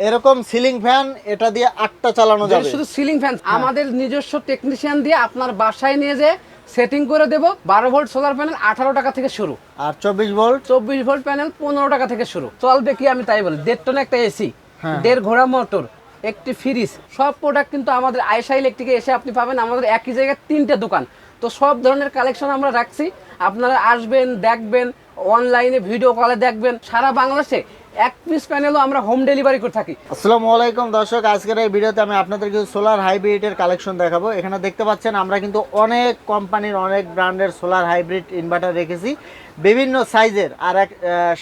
এরকম ceiling fan এটা দিয়ে আটটা চালানো যাবে। শুধু সিলিং ফ্যান আমাদের নিজস্ব টেকনিশিয়ান দিয়ে আপনার বাসায় নিয়ে যে সেটিং করে দেব বারো ভোল্ট সোলার প্যানেল আঠারো টাকা থেকে শুরু। আর চব্বিশ ভোল্ট চব্বিশ ভোল্ট প্যানেল পনেরো টাকা থেকে শুরু। চলবে কি আমি তাই বলি দেড় টন একটা এসি হ্যাঁ। দেড় ঘোড়া মোটর একটি ফ্রিজ সব প্রোডাক্ট কিন্তু আমাদের আয়সা ইলেকট্রিকে এসে আপনি পাবেন আমাদের একই জায়গায় তিনটে দোকান। তো সব ধরনের কালেকশন আমরা রাখছি আপনারা আসবেন দেখবেন অনলাইনে ভিডিও কলে দেখবেন সারা বাংলাদেশে এক পিস প্যানেলও আমরা হোম ডেলিভারি করে থাকি। আসসালামু আলাইকুম দর্শক, আজকের এই ভিডিওতে আমি আপনাদের কিছু সোলার হাইব্রিডের কালেকশন দেখাবো। এখানে দেখতে পাচ্ছেন আমরা কিন্তু অনেক কোম্পানির অনেক ব্র্যান্ডের সোলার হাইব্রিড ইনভার্টার রেখেছি। বিভিন্ন সাইজের আর এক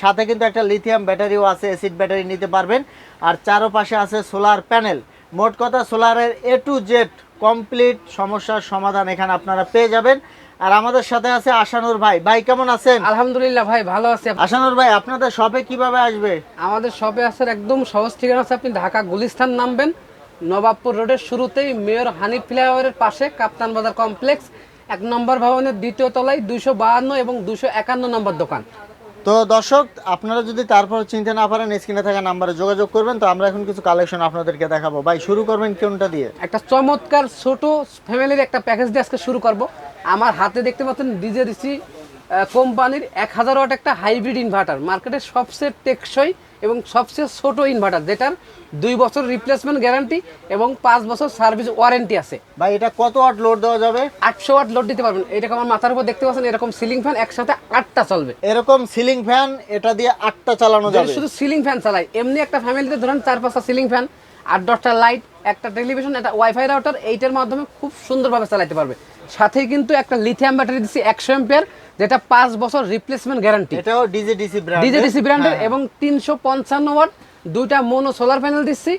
সাথে কিন্তু একটা লিথিয়াম ব্যাটারিও আছে অ্যাসিড ব্যাটারি নিতে পারবেন। আর চারোপাশে আছে সোলার প্যানেল মোট কথা সোলারের এ টু জেড কমপ্লিট সমস্যার সমাধান এখানে আপনারা পেয়ে যাবেন। আর আমাদের সাথে আছে আশানুর ভাই। ভাই কেমন আছেন? আলহামদুলিল্লাহ ভাই ভালো আছে। আশানুর ভাই আপনাদের শপে কীভাবে আসবে? আমাদের শপে আসার একদম সহজ ঠিকানা আছে আপনি ঢাকা গুলিস্তান নামবেন। নবাবপুর রোডের শুরুতেই মেয়র হানিফ ফ্লাইওভারের পাশে কাপ্তান বাজার কমপ্লেক্স এক নম্বর ভবনের দ্বিতীয় তলায় দুশো বাহান্ন এবং দুশো একান্ন নম্বর দোকান। তো দর্শক, আপনারা যদি তারপর চিনতে না পারেন স্ক্রিনে থাকা নাম্বারে যোগাযোগ করবেন। তো আমরা এখন কিছু কালেকশন আপনাদেরকে দেখাবো। ভাই, শুরু করবেন কোনটা দিয়ে? একটা চমৎকার ছোট ফ্যামিলির একটা প্যাকেজ দিয়ে আজকে শুরু করব। আমার হাতে দেখতে পাচ্ছেন, ডিজে রিসি কোম্পানির এক হাজার ওয়াট একটা হাইব্রিড ইনভার্টার মার্কেটের সবচেয়ে টেকসই এবং সবচেয়ে ছোট ইনভার্টার যেটার দুই বছর রিপ্লেসমেন্ট গ্যারান্টি এবং পাঁচ বছর সার্ভিস ওয়ারেন্টি আছে। ভাই এটা কত ওয়াট লোড দেওয়া যাবে? আটশো ওয়াট লোড দিতে পারবেন। এটাকে আমার মাথার উপর দেখতে পাচ্ছেন এরকম সিলিং ফ্যান একসাথে আটটা চলবে। এরকম সিলিং ফ্যান এটা দিয়ে আটটা চালানো যাবে। শুধু সিলিং ফ্যান চালাই এমনি একটা ফ্যামিলিতে ধরেন চার পাঁচটা সিলিং ফ্যান আট দশটা লাইট একটা টেলিভিশন একটা ওয়াইফাই রাউটার এইটার মাধ্যমে খুব সুন্দরভাবে চালাতে পারবে। সাথে কিন্তু একটা লিথিয়াম ব্যাটারি দিচ্ছি একশো এম্পিয়ার যেটা পাঁচ বছর রিপ্লেসমেন্ট গ্যারান্টি এটাও ডিজে ডিসি ব্র্যান্ড ডিজেডিসি ব্র্যান্ডের হ্যাঁ, এবং তিনশো পঞ্চান্ন ওয়াট দুইটা মোনো সোলার প্যানেল দিচ্ছি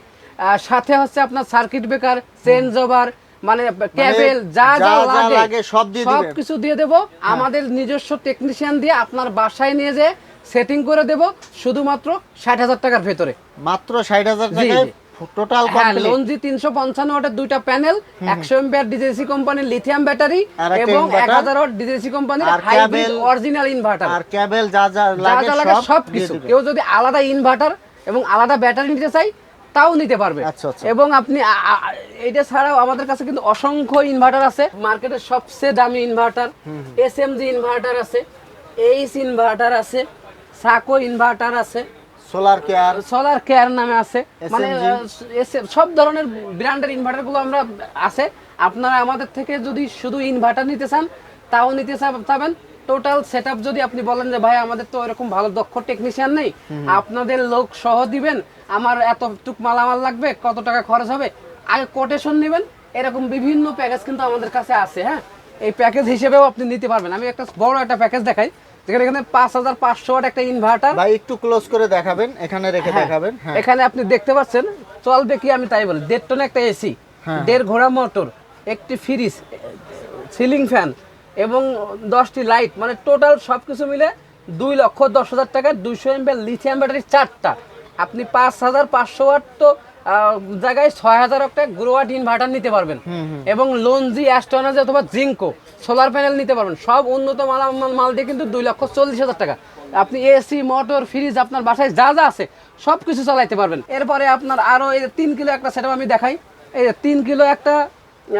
সাথে হচ্ছে আপনার সার্কিট ব্রেকার চেঞ্জ ওভার মানে কেবল যা যা যা লাগে সব দিয়ে সব কিছু দিয়ে দেবো। আমাদের নিজস্ব টেকনিশিয়ান দিয়ে আপনার বাসায় নিয়ে যে সেটিং করে দেব শুধুমাত্র ষাট হাজার টাকার ভেতরে। মাত্র ষাট হাজার টাকায়। টোটাল লঞ্জি তিনশো পঞ্চান্ন ওয়াটের দুইটা প্যানেল একশো এম্পিয়ার ডিজেসি কোম্পানির লিথিয়াম ব্যাটারি এবং এক inverter। হাজার ওয়াট ডিজেসি কোম্পানির হাইব্রিড অরিজিনাল ইনভার্টার আর কেবল যা যা লাগে সব কিছু। কেউ যদি আলাদা ইনভার্টার এবং আলাদা ব্যাটারি নিতে চাই তাও নিতে পারবে। আচ্ছা, আচ্ছা। এবং আপনি এটা ছাড়াও আমাদের কাছে কিন্তু অসংখ্য ইনভার্টার আছে। মার্কেটের সবচেয়ে দামি inverter S M G inverter আছে এইচ ইনভার্টার আছে সাকো ইনভার্টার আছে সোলার কেয়ার সোলার কেয়ার নামে আছে। মানে সব ধরনের ব্র্যান্ডের আমরা আছে। আপনারা আমাদের থেকে যদি শুধু ইনভার্টার নিতে চান তাও নিতে চাবেন। টোটাল সেট যদি আপনি বলেন যে ভাই আমাদের তো এরকম ভালো দক্ষ টেকনিশিয়ান নেই। আপনাদের লোক সহ দিবেন। আমার এত টুক মালামাল লাগবে কত টাকা খরচ হবে? আগে কোটেশন নেবেন। এরকম বিভিন্ন প্যাকেজ কিন্তু আমাদের কাছে আছে হ্যাঁ? এই প্যাকেজ হিসেবেও আপনি নিতে পারবেন। আমি একটা বড় একটা প্যাকেজ দেখাই। যেখানে এখানে পাঁচ হাজার পাঁচশো ওয়াট একটা ইনভার্টার ভাই একটু ক্লোজ করে দেখাবেন এখানে রেখে হ্যাঁ, দেখাবেন হ্যাঁ। এখানে আপনি দেখতে পাচ্ছেন চলবে কি আমি তাই বলি দেড় টন একটা এসি হ্যাঁ। দেড় ঘোড়া মোটর একটি ফ্রিজ সিলিং ফ্যান এবং দশটি লাইট মানে টোটাল সব কিছু মিলে দুই লক্ষ দশ হাজার টাকায় দুইশো এমপের লিথিয়াম ব্যাটারি চারটা। আপনি পাঁচ হাজার পাঁচশো ওয়াট তো জায়গায় ছয় হাজার একটা গ্রোয়াট ইনভার্টার নিতে পারবেন। এবং লঞ্জি অ্যাস্টনাজ অথবা জিঙ্কো সোলার প্যানেল নিতে পারবেন। সব উন্নত মাল মাল- দিয়ে কিন্তু দুই লক্ষ চল্লিশ হাজার টাকা। আপনি এসি মোটর ফ্রিজ আপনার বাসায় যা যা আছে সব কিছু চালাইতে পারবেন। এরপরে আপনার আরও এই তিন কিলো একটা সেটআপ আমি দেখাই। এই তিন কিলো একটা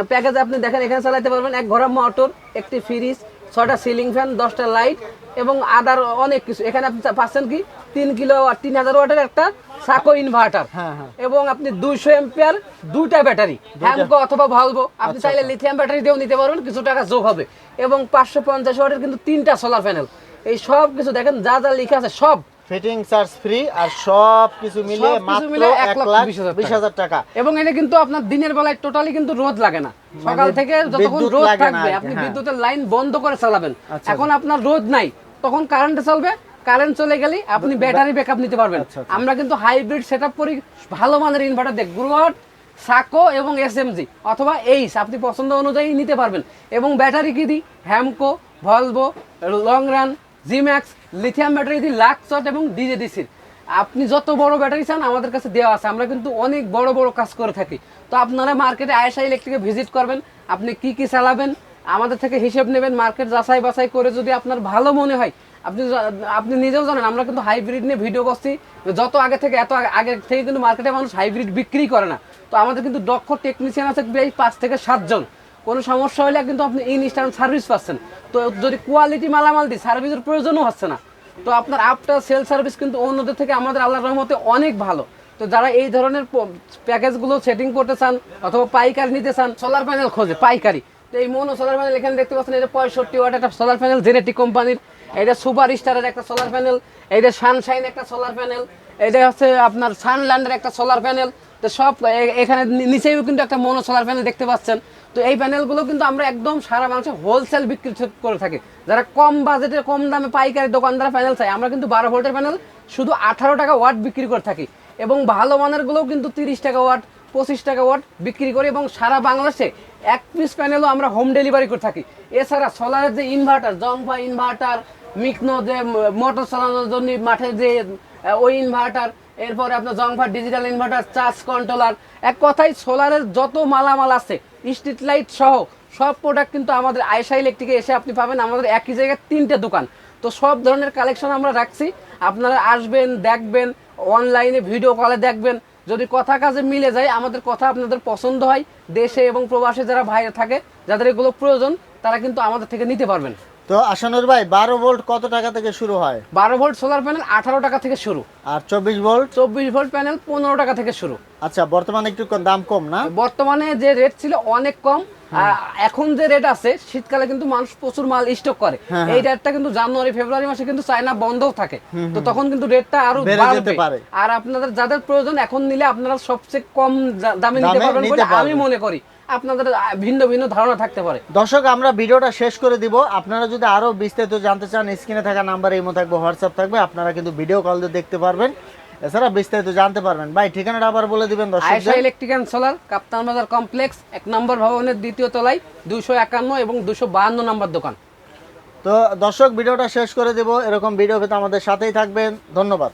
প্যাকেজ আপনি দেখেন এখানে চালাইতে পারবেন। এক ঘোড়া মোটর একটি ফ্রিজ ছয়টা সিলিং ফ্যান দশটা লাইট এবং আদার অনেক কিছু। এখানে আপনি পাচ্ছেন কি? তিন কিলো আর তিন হাজার ওয়াটের একটা সাকো ইনভার্টার হ্যাঁ, হ্যাঁ। এবং আপনি দুইশো এম্পিয়ার দুইটা ব্যাটারি হ্যামকো অথবা ভলভো আপনি আচ্ছা, চাইলে লিথিয়াম ব্যাটারি দিয়েও নিতে পারবেন কিছু টাকা যোগ হবে। এবং পাঁচশো পঞ্চাশ ওয়াটের কিন্তু তিনটা সোলার প্যানেল এই সব কিছু দেখেন যা যা লেখা আছে সব। ফিটিং চার্জ ফ্রি আর সব কিছু মিলে মাত্র লাখ বিশ হাজার বিশ হাজার টাকা। এবং এটা কিন্তু আপনার দিনের বেলায় টোটালি কিন্তু রোদ লাগে না। সকাল মানে থেকে যতক্ষণ রোদ থাকবে আপনি হ্যাঁ। বিদ্যুতের লাইন বন্ধ করে চালাবেন। আচ্ছা। এখন আপনার রোদ নাই তখন কারেন্টে চলবে কারেন্ট চলে গেলে আপনি ব্যাটারি ব্যাকআপ নিতে পারবেন। আচ্ছা, আচ্ছা। আমরা কিন্তু হাইব্রিড সেটআপ করি ভালো মানের ইনভার্টার দেখ গ্রোয়াট সাকো এবং এসএমজি অথবা এইস আপনি পছন্দ অনুযায়ী নিতে পারবেন। এবং ব্যাটারি কি দিই? Hamko Volvo long run Gmax lithium battery দিই লাক্সট এবং ডিজেডিসির আপনি যত বড় ব্যাটারি চান আমাদের কাছে দেওয়া আছে। আমরা কিন্তু অনেক বড় বড় কাজ করে থাকি। তো আপনারা মার্কেটে আয়সা ইলেকট্রিকে ভিজিট করবেন আপনি কি কি চালাবেন আমাদের থেকে হিসেব নেবেন মার্কেট যাচাই বাছাই করে যদি আপনার ভালো মনে হয় আপনি আপনি নিজেও জানেন, আমরা কিন্তু হাইব্রিড নিয়ে ভিডিও করছি। যত আগে থেকে, এত আগে- থেকে কিন্তু মার্কেটে মানুষ হাইব্রিড বিক্রি করে না। তো আমাদের কিন্তু দক্ষ টেকনিশিয়ান আছে প্রায় পাঁচ থেকে সাতজন। কোনো সমস্যা হলে কিন্তু আপনি ইনস্ট্যান্ট সার্ভিস পাচ্ছেন। তো যদি কোয়ালিটি মালামাল দিই সার্ভিসের প্রয়োজনও হচ্ছে না। তো আপনার আফটার সেল সার্ভিস কিন্তু অন্যদের থেকে আমাদের আল্লাহর রহমতে অনেক ভালো। তো যারা এই ধরনের প্যাকেজগুলো সেটিং করতে চান, অথবা পাইকারি নিতে চান সোলার প্যানেল খোঁজে, পাইকারি। তো এই মনো সোলার প্যানেল এখানে দেখতে পাচ্ছেন এটা পঁয়ষট্টি ওয়াট একটা সোলার প্যানেল জেনেটিক কোম্পানির এটা সুপার স্টারের একটা সোলার প্যানেল এইটা সানশাইন একটা সোলার প্যানেল এটা হচ্ছে আপনার সানল্যান্ডের একটা সোলার প্যানেল তো সব এখানে নিচেও কিন্তু একটা মনো সোলার প্যানেল দেখতে পাচ্ছেন। তো এই প্যানেলগুলো কিন্তু আমরা একদম সারা মানুষে হোলসেল বিক্রি করে থাকি। যারা কম বাজেটে কম দামে পাইকারি দোকানদার প্যানেল চাই, আমরা কিন্তু বারো ভোল্টের প্যানেল শুধু আঠারো টাকা ওয়াট বিক্রি করে থাকি। এবং ভালো মানেরগুলোও কিন্তু তিরিশ টাকা ওয়াট পঁচিশ টাকা ওয়াট বিক্রি করি এবং সারা বাংলাদেশে এক পিস প্যানেলও আমরা হোম ডেলিভারি করে থাকি। এছাড়া সোলারের যে ইনভার্টার জংফা ইনভার্টার মিকনো যে মোটর চালানোর জন্য মাঠে যে ওই ইনভার্টার এরপরে আপনার জংফার ডিজিটাল ইনভার্টার চার্জ কন্ট্রোলার এক কথায় সোলারের যত মালামাল আছে স্ট্রিট লাইট সহ, সব প্রোডাক্ট কিন্তু আমাদের আয়সা ইলেকট্রিকে এসে আপনি পাবেন আমাদের একই জায়গায় তিনটে দোকান। তো সব ধরনের কালেকশন আমরা রাখছি। আপনারা আসবেন, দেখবেন অনলাইনে ভিডিও কলে দেখবেন। যদি কথা কাজে মিলে যায়, আমাদের কথা আপনাদের পছন্দ হয়, দেশে এবং প্রবাসে যারা ভাইরা থাকে, যাদের এগুলো প্রয়োজন, তারা কিন্তু আমাদের থেকে নিতে পারবেন। তো আসানুর ভাই বারো ভোল্ট কত টাকা থেকে শুরু হয়? বারো ভোল্ট সোলার প্যানেল আঠারো টাকা থেকে শুরু। আর চব্বিশ ভোল্ট? চব্বিশ ভোল্ট প্যানেল পনেরো টাকা থেকে শুরু। আচ্ছা বর্তমানে একটু দাম কম না? বর্তমানে যে রেট ছিল অনেক কম। এখন যে রেট আছে শীতকালে কিন্তু মানুষ প্রচুর মাল স্টক করে। হ্যাঁ, এই রেটটা কিন্তু জানুয়ারি ফেব্রুয়ারি মাসে কিন্তু চায়না বন্ধও থাকে। তো তখন কিন্তু রেটটা আরও বেড়ে বাড়বে। পারে। আর আপনাদের যাদের প্রয়োজন এখন নিলে আপনারা সবচেয়ে কম দামে নিতে পারবেন বলে আমি মনে করি। আপনাদের ভিন্ন ভিন্ন ধারণা থাকতে পারে। দর্শক আমরা ভিডিওটা শেষ করে দিব। আপনারা যদি আরও বিস্তারিত জানতে চান স্ক্রিনে থাকা নাম্বার ইমো থাকবে হোয়াটসঅ্যাপ থাকবে আপনারা কিন্তু ভিডিও কল দিয়ে দেখতে পারবেন। এছাড়া বিস্তারিত জানতে পারবেন। ভাই ঠিকানাটা আবার বলে দিবেন দর্শক ইলেকট্রিক অ্যান্ড সোলার কাপ্তান বাজার কমপ্লেক্স এক নম্বর ভবনের দ্বিতীয় তলায় দুশো একান্ন এবং দুশো বাহান্ন নম্বর দোকান। তো দর্শক ভিডিওটা শেষ করে দেব। এরকম ভিডিও পেতে আমাদের সাথেই থাকবেন। ধন্যবাদ।